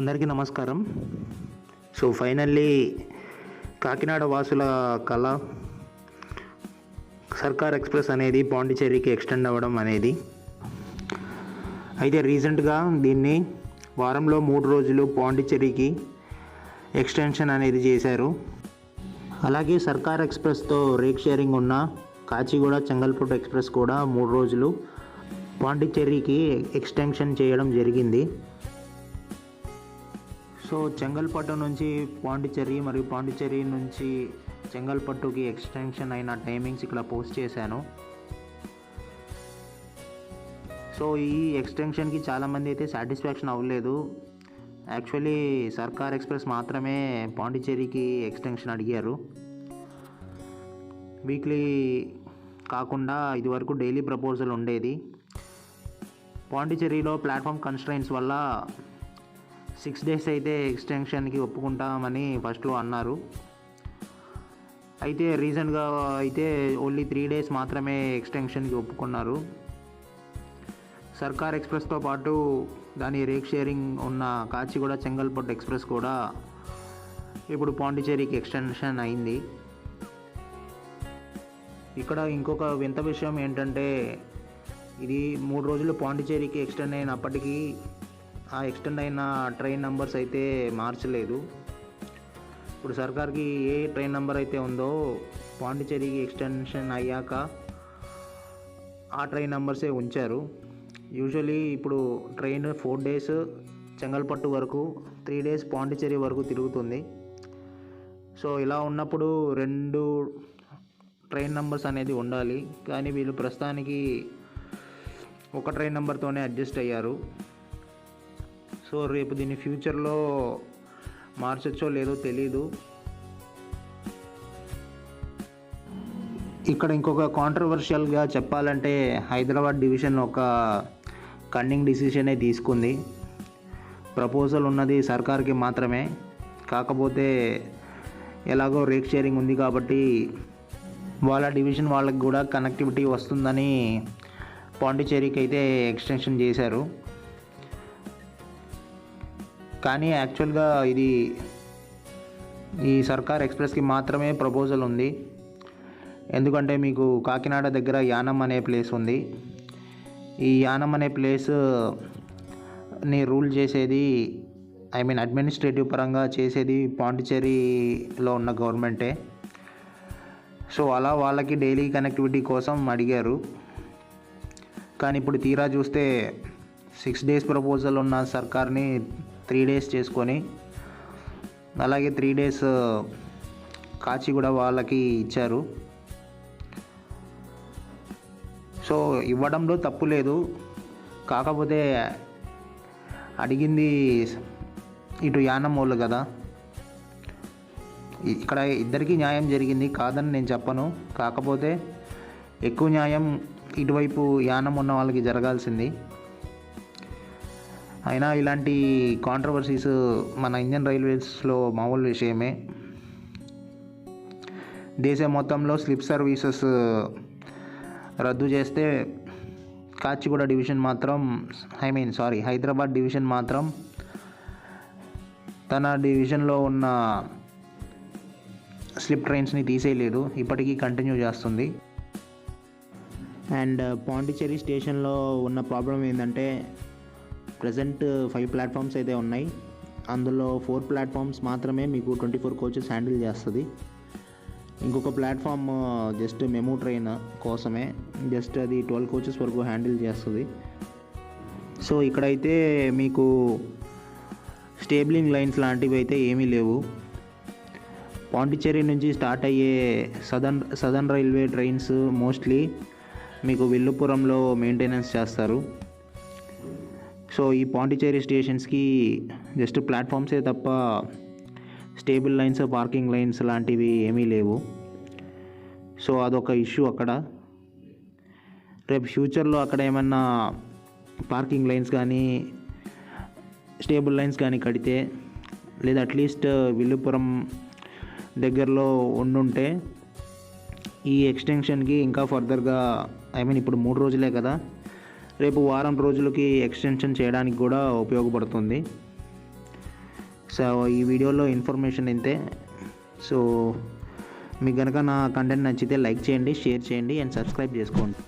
అందరికీ నమస్కారం. So finally Kakinada వాసుల కళ సర్కార్ ఎక్స్ప్రెస్ అనేది పాండిచేరికి ఎక్స్టెండ్ అవ్వడం అనేది. అయితే రీసెంట్గా దీన్ని వారంలో మూడు రోజులు పాండిచ్చేరికి ఎక్స్టెన్షన్ అనేది చేశారు. అలాగే సర్కార్ ఎక్స్ప్రెస్తో రేక్ షేరింగ్ ఉన్న కాచిగూడ చెంగల్పట్టు ఎక్స్ప్రెస్ కూడా మూడు రోజులు పాండిచ్చేరికి ఎక్స్టెన్షన్ చేయడం జరిగింది. సో చెంగల్పట్టు నుంచి పాండిచ్చేరి మరియు పాండిచ్చేరి నుంచి చెంగల్పట్టుకి ఎక్స్టెన్షన్ అయిన టైమింగ్స్ ఇక్కడ పోస్ట్ చేశాను. సో ఈ ఎక్స్టెన్షన్కి చాలామంది అయితే సాటిస్ఫాక్షన్ అవ్వలేదు. యాక్చువల్లీ సర్కార్ ఎక్స్ప్రెస్ మాత్రమే పాండిచ్చేరికి ఎక్స్టెన్షన్ అడిగారు. వీక్లీ కాకుండా ఇదివరకు డైలీ ప్రపోజల్ ఉండేది. పాండిచ్చేరిలో ప్లాట్ఫామ్ కన్స్ట్రైన్స్ వల్ల సిక్స్ డేస్ అయితే ఎక్స్టెన్షన్కి ఒప్పుకుంటామని ఫస్ట్లో అన్నారు. అయితే రీసెంట్గా అయితే ఓన్లీ త్రీ డేస్ మాత్రమే ఎక్స్టెన్షన్కి ఒప్పుకున్నారు. సర్కార్ ఎక్స్ప్రెస్తో పాటు దాని రేక్ షేరింగ్ ఉన్న కాచిగూడ చెంగల్పట్టు ఎక్స్ప్రెస్ కూడా ఇప్పుడు పాండిచ్చేరికి ఎక్స్టెన్షన్ అయింది. ఇక్కడ ఇంకొక వింత విషయం ఏంటంటే ఇది మూడు రోజులు పాండిచ్చేరికి ఎక్స్టెండ్ అయినప్పటికీ ఆ ఎక్స్టెండ్ అయిన ట్రైన్ నంబర్స్ అయితే మార్చలేదు. ఇప్పుడు సర్కార్కి ఏ ట్రైన్ నెంబర్ అయితే ఉందో పాండిచ్చేరికి ఎక్స్టెన్షన్ అయ్యాక ఆ ట్రైన్ నెంబర్సే ఉంచారు. యూజువలీ ఇప్పుడు ట్రైన్ ఫోర్ డేస్ చెంగల్పట్టు వరకు త్రీ డేస్ పాండిచ్చేరి వరకు తిరుగుతుంది. సో ఇలా ఉన్నప్పుడు రెండు ట్రైన్ నెంబర్స్ అనేది ఉండాలి. కానీ వీళ్ళు ప్రస్తుతానికి ఒక ట్రైన్ నెంబర్తోనే అడ్జస్ట్ అయ్యారు. సో రేపు దీన్ని ఫ్యూచర్లో మార్చచ్చో లేదో తెలీదు. ఇక్కడ ఇంకొక కాంట్రవర్షియల్గా చెప్పాలంటే హైదరాబాద్ డివిజన్ ఒక కన్నింగ్ డిసిషనే తీసుకుంది. ప్రపోజల్ ఉన్నది సర్కార్కి మాత్రమే. కాకపోతే ఎలాగో రేక్ షేరింగ్ ఉంది కాబట్టి వాళ్ళ డివిజన్ వాళ్ళకి కూడా కనెక్టివిటీ వస్తుందని పాండిచ్చేరికి అయితే ఎక్స్టెన్షన్ చేశారు. కానీ యాక్చువల్గా ఇది ఈ సర్కార్ ఎక్స్ప్రెస్కి మాత్రమే ప్రపోజల్ ఉంది. ఎందుకంటే మీకు కాకినాడ దగ్గర యానం అనే ప్లేస్ ఉంది. ఈ యానం అనే ప్లేస్ని రూల్ చేసేది ఐ మీన్ అడ్మినిస్ట్రేటివ్ పరంగా చేసేది పాండిచ్చేరిలో ఉన్న గవర్నమెంటే. సో అలా వాళ్ళకి డైలీ కనెక్టివిటీ కోసం అడిగారు. కానీ ఇప్పుడు తీరా చూస్తే సిక్స్ డేస్ ప్రపోజల్ ఉన్న సర్కార్ని త్రీ డేస్ చేసుకొని అలాగే త్రీ డేస్ కాచి కూడా వాళ్ళకి ఇచ్చారు. సో ఇవ్వడంలో తప్పు లేదు. కాకపోతే అడిగింది ఇటు యానం వాళ్ళు కదా. ఇక్కడ ఇద్దరికీ న్యాయం జరిగింది. కాదని నేను చెప్పను. కాకపోతే ఎక్కువ న్యాయం ఇటువైపు యానం ఉన్న వాళ్ళకి జరగాల్సింది. అయినా ఇలాంటి కాంట్రవర్సీస్ మన ఇండియన్ రైల్వేస్లో మామూలు విషయమే. దేశం మొత్తంలో స్లిప్ సర్వీసెస్ రద్దు చేస్తే కాచిగూడ డివిజన్ మాత్రం I mean sorry Hyderabad division మాత్రం తన డివిజన్లో ఉన్న స్లిప్ ట్రైన్స్ని తీసేయలేదు. ఇప్పటికీ కంటిన్యూ చేస్తుంది. అండ్ పాండిచ్చేరి స్టేషన్లో ఉన్న ప్రాబ్లం ఏంటంటే ప్రజెంట్ ఫైవ్ ప్లాట్ఫామ్స్ అయితే ఉన్నాయి. అందులో ఫోర్ ప్లాట్ఫామ్స్ మాత్రమే మీకు ట్వంటీ ఫోర్ కోచెస్ హ్యాండిల్ చేస్తుంది. ఇంకొక ప్లాట్ఫామ్ జస్ట్ మెమో ట్రైన్ కోసమే. జస్ట్ అది ట్వెల్వ్ కోచెస్ వరకు హ్యాండిల్ చేస్తుంది. సో ఇక్కడైతే మీకు స్టేబ్లింగ్ లైన్స్ లాంటివి అయితే ఏమీ లేవు. పాండిచ్చేరి నుంచి స్టార్ట్ అయ్యే southern southern railway trains mostly మీకు విల్లుపురంలో మెయింటెనెన్స్ చేస్తారు. సో ఈ పాండిచ్చేరి స్టేషన్స్కి జస్ట్ ప్లాట్ఫామ్సే తప్ప స్టేబుల్ లైన్స్ పార్కింగ్ లైన్స్ లాంటివి ఏమీ లేవు. సో అదొక ఇష్యూ అక్కడ. రేపు ఫ్యూచర్లో అక్కడ ఏమన్నా పార్కింగ్ లైన్స్ కానీ స్టేబుల్ లైన్స్ కానీ కడితే లేదా అట్లీస్ట్ విల్లుపురం దగ్గరలో ఉండుంటే ఈ ఎక్స్టెన్షన్కి ఇంకా ఫర్దర్గా ఐ మీన్ ఇప్పుడు మూడు రోజులే కదా రేపు వారం రోజులకి ఎక్స్టెన్షన్ చేయడానికి కూడా ఉపయోగపడుతుంది. సో ఈ వీడియోలో ఇన్ఫర్మేషన్ ఇంతే. సో మీకు కనుక నా కంటెంట్ నచ్చితే లైక్ చేయండి షేర్ చేయండి అండ్ సబ్స్క్రైబ్ చేసుకోండి.